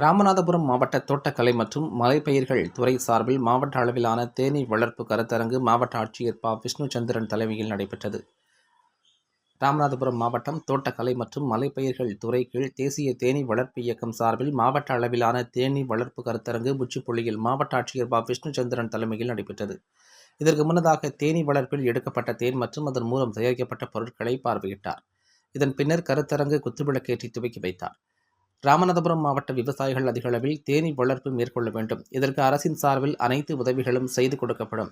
ராமநாதபுரம் மாவட்ட தோட்டக்கலை மற்றும் மலைப்பயிர்கள் துறை சார்பில் மாவட்ட அளவிலான தேனீ வளர்ப்பு கருத்தரங்கு மாவட்ட ஆட்சியர் ப. விஷ்ணுச்சந்திரன் தலைமையில் நடைபெற்றது. ராமநாதபுரம் மாவட்டம் தோட்டக்கலை மற்றும் மலைப்பயிர்கள் துறை கீழ் தேசிய தேனீ வளர்ப்பு இயக்கம் சார்பில் மாவட்ட அளவிலான தேனீ வளர்ப்பு கருத்தரங்கு உச்சிப்புள்ளியில் மாவட்ட ஆட்சியர் ப. விஷ்ணுச்சந்திரன் தலைமையில் நடைபெற்றது. இதற்கு முன்னதாக தேனீ வளர்ப்பில் எடுக்கப்பட்ட தேன் மற்றும் அதன் மூலம் தயாரிக்கப்பட்ட பொருட்களை பார்வையிட்டார். இதன் பின்னர் கருத்தரங்கு குத்துவிளக்கேற்றி துவக்கி வைத்தார். ராமநாதபுரம் மாவட்ட விவசாயிகள் அதிக அளவில் தேனீ வளர்ப்பு மேற்கொள்ள வேண்டும். இதற்கு அரசின் சார்பில் அனைத்து உதவிகளும் செய்து கொடுக்கப்படும்.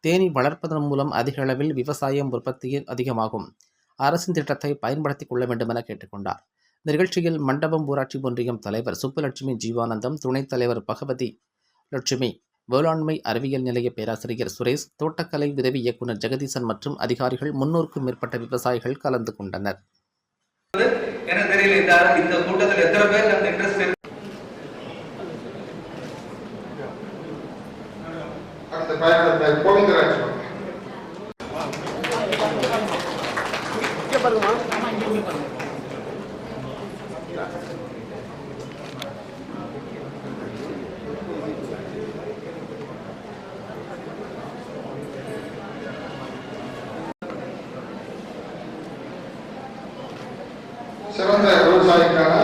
தேனீ வளர்ப்பதன் மூலம் அதிக அளவில் விவசாயம் உற்பத்தி அதிகமாகும். அரசின் திட்டத்தை பயன்படுத்திக் கொள்ள வேண்டும் என கேட்டுக்கொண்டார். நிகழ்ச்சியில் மண்டபம் ஊராட்சி ஒன்றியம் தலைவர் சுப்புலட்சுமி ஜீவானந்தம் துணைத் தலைவர் பகவதி லட்சுமி வேளாண்மை அறிவியல் நிலைய பேராசிரியர் சுரேஷ் தோட்டக்கலை உதவி இயக்குநர் ஜெகதீசன் மற்றும் அதிகாரிகள் முன்னூறுக்கும் மேற்பட்ட விவசாயிகள் கலந்து கொண்டனர். எனக்கு தெரியல இந்த இந்த கூட்டத்தில் எத்தனை பேர் அந்த இன்ட்ரெஸ்ட் அடுத்த பயணத்தை கோவிந்தராஜ் வாங்க. சிறந்த விவசாயிக்கான